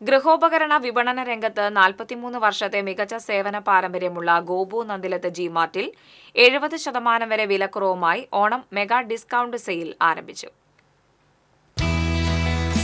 ഗൃഹോപകരണ വിപണന രംഗത്ത് നാൽപ്പത്തിമൂന്ന് വർഷത്തെ മികച്ച സേവന പാരമ്പര്യമുള്ള ഗോപു നന്ദിലത്ത് ജി മാർട്ടിൽ എഴുപത് ശതമാനം വരെ വിലക്കുറവുമായി ഓണം മെഗാ ഡിസ്കൗണ്ട് സെയിൽ ആരംഭിച്ചു.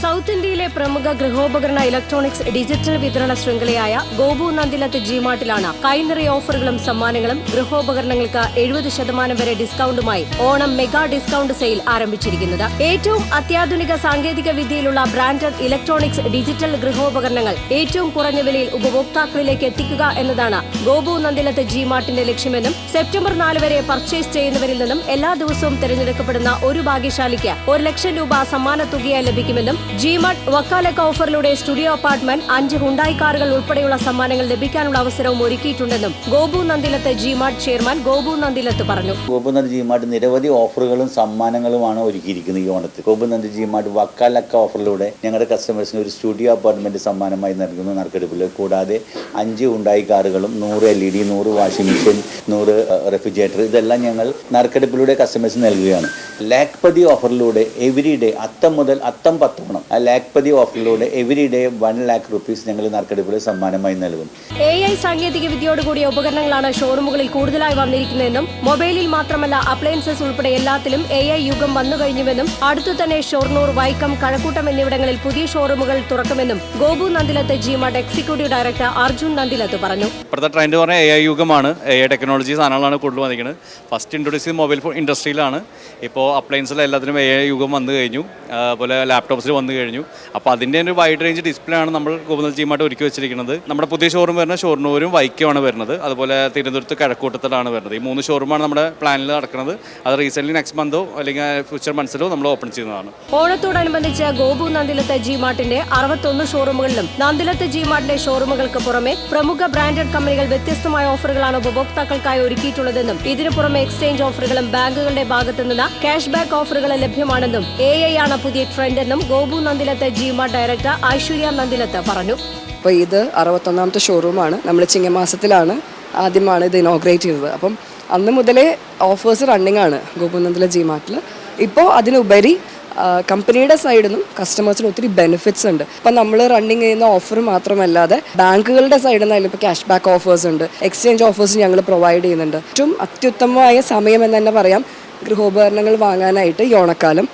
സൗത്ത് ഇന്ത്യയിലെ പ്രമുഖ ഗൃഹോപകരണ ഇലക്ട്രോണിക്സ് ഡിജിറ്റൽ വിതരണ ശൃംഖലയായ ഗോപു നന്ദിലത്ത് ജിമാർട്ടിലാണ് കൈനിറയ ഓഫറുകളും സമ്മാനങ്ങളും ഗൃഹോപകരണങ്ങൾക്ക് എഴുപത് ശതമാനം വരെ ഡിസ്കൗണ്ടുമായി ഓണം മെഗാ ഡിസ്കൗണ്ട് സെയിൽ ആരംഭിച്ചിരിക്കുന്നത്. ഏറ്റവും അത്യാധുനിക സാങ്കേതിക വിദ്യയിലുള്ള ബ്രാൻഡഡ് ഇലക്ട്രോണിക്സ് ഡിജിറ്റൽ ഗൃഹോപകരണങ്ങൾ ഏറ്റവും കുറഞ്ഞ വിലയിൽ ഉപഭോക്താക്കളിലേക്ക് എത്തിക്കുക എന്നതാണ് ഗോപു നന്ദിലത്ത് ജിമാർട്ടിന്റെ ലക്ഷ്യമെന്നും സെപ്റ്റംബർ നാല് വരെ പർച്ചേസ് ചെയ്യുന്നവരിൽ നിന്നും എല്ലാ ദിവസവും തിരഞ്ഞെടുക്കപ്പെടുന്ന ഒരു ഭാഗ്യശാലിക്ക് ഒരു ലക്ഷം രൂപ സമ്മാന തുകയായി ലഭിക്കുമെന്നും ജിമാർട്ട് വക്കാലക്ക ഓഫറിലൂടെ സ്റ്റുഡിയോ അപ്പാർട്ട്മെന്റ് അഞ്ച് ഹുണ്ടായി കാറുകൾ ഉൾപ്പെടെയുള്ള സമ്മാനങ്ങൾ ലഭിക്കാനുള്ള അവസരവും ഒരുക്കിയിട്ടുണ്ടെന്നും ഗോപു നന്ദിലത്ത് ജിമാർട്ട് ചെയർമാൻ ഗോപു നന്ദിലത്ത് പറഞ്ഞു. ഗോപുനന്ദ ജിമാർട്ട് നിരവധി ഓഫറുകളും സമ്മാനങ്ങളുമാണ് ഒരുക്കിയിരിക്കുന്നത് ഈ ഓണത്തിൽ ഗോപുനന്ദ ജിമാർട്ട് വക്കാലക്ക ഓഫറിലൂടെ ഞങ്ങളുടെ കസ്റ്റമേഴ്സിന് ഒരു സ്റ്റുഡിയോ അപ്പാർട്ട്മെന്റ് സമ്മാനമായി നൽകുന്നു നറുക്കെടുപ്പിൽ. കൂടാതെ അഞ്ച് ഉണ്ടായി കാറുകളും നൂറ് എൽ ഇ ഡി നൂറ് വാഷിംഗ് മെഷീൻ നൂറ് റെഫ്രിജറേറ്റർ ഇതെല്ലാം ഞങ്ങൾ നറുക്കെടുപ്പിലൂടെ കസ്റ്റമേഴ്സിന് നൽകുകയാണ്. ലാക്പതി ഓഫറിലൂടെ എവറി ഡേ അത്തം മുതൽ അത്തം പത്തോണം ആ Lakhpati ഓഫറിലൂടെ every day one lakh rupees ഞങ്ങൾ നറുക്കെടുപ്പിലൂടെ സമ്മാനമായി നൽകും. എ ഐ സാങ്കേതിക വിദ്യയോടുകൂടിയ ഉപകരണങ്ങളാണ് ഷോറൂമുകളിൽ കൂടുതലായി വന്നിരിക്കുന്നതെന്നും മൊബൈലിൽ മാത്രമല്ല അപ്ലയൻസസ് ഉൾപ്പെടെ എല്ലാത്തിലും എ ഐ യുഗം വന്നു കഴിഞ്ഞുവെന്നും അടുത്തു തന്നെ ഷൊർണൂർ വൈക്കം കഴക്കൂട്ടം എന്നിവിടങ്ങളിൽ പുതിയ ഷോറൂമുകൾ തുറക്കുമെന്നും ഗോപു നന്ദിലത്തെ ജിമാർട്ട് എക്സിക്യൂട്ടീവ് ഡയറക്ടർ അർജുൻ നന്ദിലത്ത് പറഞ്ഞു. ഇപ്പോഴത്തെ ട്രെൻഡ് പറഞ്ഞാൽ എ ഐ യുഗമാണ്. എ ഐ ടെക്നോളജി സാധനങ്ങളാണ് കൂടുതൽ വന്നിരിക്കുന്നത് ഫസ്റ്റ് ഇൻട്രൊഡ്യൂസ് ചെയ്ത് മൊബൈൽ ഫോൺ ഇൻഡസ്ട്രിയിലാണ് ഇപ്പോൾ അപ്ലയൻസിൽ എല്ലാത്തിനും എ ഐ യുഗം വന്നു കഴിഞ്ഞു. അതുപോലെ ലാപ്ടോപ്സിൽ വന്നു കഴിഞ്ഞു. അപ്പോൾ അതിന്റെ ഒരു വൈഡ് റേഞ്ച് ഡിസ്പ്ലേ ആണ് നമ്മൾ ഗോപുനൽ ജിയുമായിട്ട് ഒരുക്കി വെച്ചിരിക്കുന്നത്. നമ്മുടെ പുതിയ ഷോറൂം വരുന്നത് ഷൊർണൂരും വൈക്കമാണ് വരുന്നത്. അതുപോലെ തിരുവനന്തപുരത്ത് കിഴക്കൂട്ടത്തിലാണ് വരുന്നത്. ഈ മൂന്ന് ഷോറൂമാണ് നമ്മുടെ പ്ലാനിൽ നടക്കുന്നത്. അത് റീസെന്റ്ലി നെക്സ്റ്റ് മന്തോ അല്ലെങ്കിൽ ഫ്യൂച്ചർ മന്ത്സിലോ നമ്മൾ ഓപ്പൺ ചെയ്യുന്നതാണ്. ഓണത്തോടനുബന്ധിച്ച് ഗോപു നന്ദിലത്തെ ജി മാർട്ടിന്റെ അറുപത്തൊന്ന് ഷോറൂമുകളിലും നന്ദിലത്തെ ജി മാർട്ടിന്റെ ഷോറൂമുകൾക്ക് പുറമെ പ്രമുഖ ബ്രാൻഡഡ് കമ്പനികൾ വ്യത്യസ്തമായ ഓഫറുകളാണ് ഉപഭോക്താക്കൾക്കായി ഒരുക്കിയിട്ടുള്ളതെന്നും ഇതിനു പുറമെ എക്സ്ചേഞ്ച് ഓഫറുകളും ബാങ്കുകളുടെ ഭാഗത്തു നിന്ന് ക്യാഷ് ബാക്ക് ഓഫറുകൾ ലഭ്യമാണെന്നും എ ആണ് പുതിയ ട്രെൻഡ് എന്നും ഗോപു നന്ദിലത്ത് ജീമ ഡയറക്ടർ ഐശ്വര്യ നന്ദിലത്ത് പറഞ്ഞു. അപ്പോൾ ഇത് അറുപത്തൊന്നാമത്തെ ഷോറൂമാണ്. നമ്മൾ ചിങ്ങമാസത്തിലാണ് ആദ്യമാണ് ഇത് ഇനോഗ്രേറ്റ് ചെയ്തത്. അപ്പം അന്ന് മുതലേ ഓഫേഴ്സ് റണ്ണിങ് ആണ് ഗോകുനന്ദിലെ ജി മാർട്ടിൽ ഇപ്പോൾ അതിനുപരി കമ്പനിയുടെ സൈഡിൽ നിന്നും കസ്റ്റമേഴ്സിന് ഒത്തിരി ബെനിഫിറ്റ്സ് ഉണ്ട്. ഇപ്പം നമ്മൾ റണ്ണിങ് ചെയ്യുന്ന ഓഫർ മാത്രമല്ലാതെ ബാങ്കുകളുടെ സൈഡിൽ നിന്നായാലും ഇപ്പോൾ ക്യാഷ് ബാക്ക് ഓഫേഴ്സ് ഉണ്ട്. എക്സ്ചേഞ്ച് ഓഫേഴ്സ് ഞങ്ങൾ പ്രൊവൈഡ് ചെയ്യുന്നുണ്ട്. ഏറ്റവും അത്യുത്തമമായ സമയം എന്ന് തന്നെ പറയാം. ഗൃഹോപകരണങ്ങൾ വാങ്ങാനായിട്ട് ഈ ഓണക്കാലം.